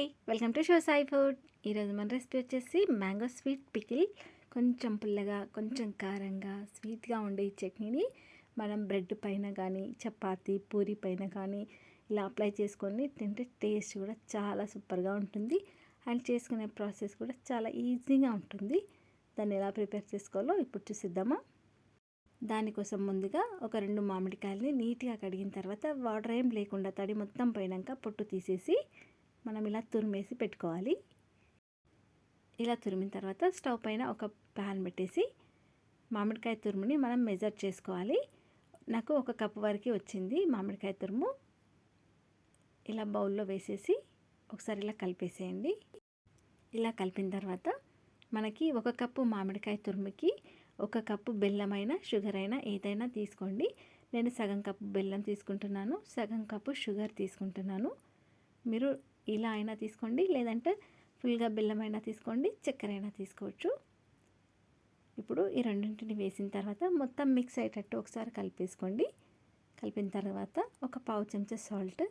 Hi welcome to show Sai food. ఈరోజు మన recipe వచ్చేసి మ్యాంగో స్వీట్ పికిల్. కొంచెం పుల్లగా కొంచెం కారంగా స్వీట్గా ఉండే ఈ చట్నీని మనం బ్రెడ్ పైన కానీ చపాతీ పూరి పైన కానీ ఇలా అప్లై చేసుకొని తింటే టేస్ట్ కూడా చాలా సూపర్గా ఉంటుంది. అండ్ చేసుకునే ప్రాసెస్ కూడా చాలా ఈజీగా ఉంటుంది. దాన్ని ఎలా ప్రిపేర్ చేసుకోవాలో ఇప్పుడు చూసిద్దామా? దానికోసం ముందుగా ఒక రెండు మామిడికాయలని నీట్గా కడిగిన తర్వాత వాటర్ ఏం లేకుండా తడి మొత్తం పోయినాక పొట్టు తీసేసి మనం ఇలా తురిమేసి పెట్టుకోవాలి. ఇలా తురిమిన తర్వాత స్టవ్ పైన ఒక ప్యాన్ పెట్టేసి మామిడికాయ తురుముని మనం మెజర్ చేసుకోవాలి. నాకు ఒక కప్పు వరకు వచ్చింది మామిడికాయ తురుము. ఇలా బౌల్లో వేసేసి ఒకసారి ఇలా కలిపేసేయండి. ఇలా కలిపిన తర్వాత మనకి ఒక కప్పు మామిడికాయ తురుముకి ఒక కప్పు బెల్లమైన షుగర్ అయినా ఏదైనా తీసుకోండి. నేను సగం కప్పు బెల్లం తీసుకుంటున్నాను సగం కప్పు షుగర్ తీసుకుంటున్నాను. మీరు ఇలా అయినా తీసుకోండి లేదంటే ఫుల్గా బెల్లం అయినా తీసుకోండి చక్కెర అయినా తీసుకోవచ్చు. ఇప్పుడు ఈ రెండింటిని వేసిన తర్వాత మొత్తం మిక్స్ అయ్యేటట్టు ఒకసారి కలిపేసుకోండి. కలిపిన తర్వాత ఒక పావు చెంచా సాల్ట్.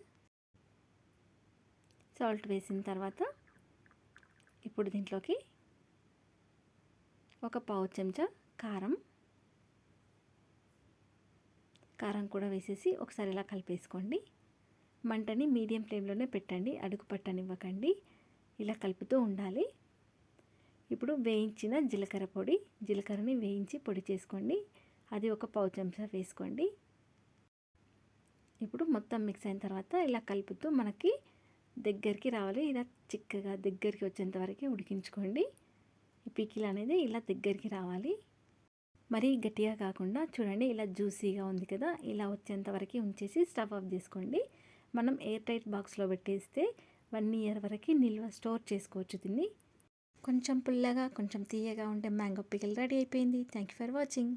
సాల్ట్ వేసిన తర్వాత ఇప్పుడు దీంట్లోకి ఒక పావు చెంచా కారం. కారం కూడా వేసేసి ఒకసారి ఇలా కలిపేసుకోండి. మంటని మీడియం ఫ్లేమ్లోనే పెట్టండి అడుగు పట్టనివ్వకండి ఇలా కలుపుతూ ఉండాలి. ఇప్పుడు వేయించిన జీలకర్ర పొడి జీలకర్రని వేయించి పొడి చేసుకోండి. అది ఒక పావు చెంచా వేసుకోండి. ఇప్పుడు మొత్తం మిక్స్ అయిన తర్వాత ఇలా కలుపుతూ మనకి దగ్గరికి రావాలి. ఇలా చిక్కగా దగ్గరికి వచ్చేంత వరకు ఉడికించుకోండి. ఈ పికిల్ అనేది ఇలా దగ్గరికి రావాలి. మరీ గట్టిగా కాకుండా చూడండి ఇలా జ్యూసీగా ఉంది కదా ఇలా వచ్చేంత వరకు ఉంచేసి స్టవ్ ఆఫ్ చేసుకోండి. మనం ఎయిర్ టైట్ బాక్స్లో పెట్టేస్తే వన్ ఇయర్ వరకు నిల్వ స్టోర్ చేసుకోవచ్చు దీన్ని. కొంచెం పుల్లగా కొంచెం తీయగా ఉంటే మ్యాంగో పికిల్ రెడీ అయిపోయింది. Thank you for watching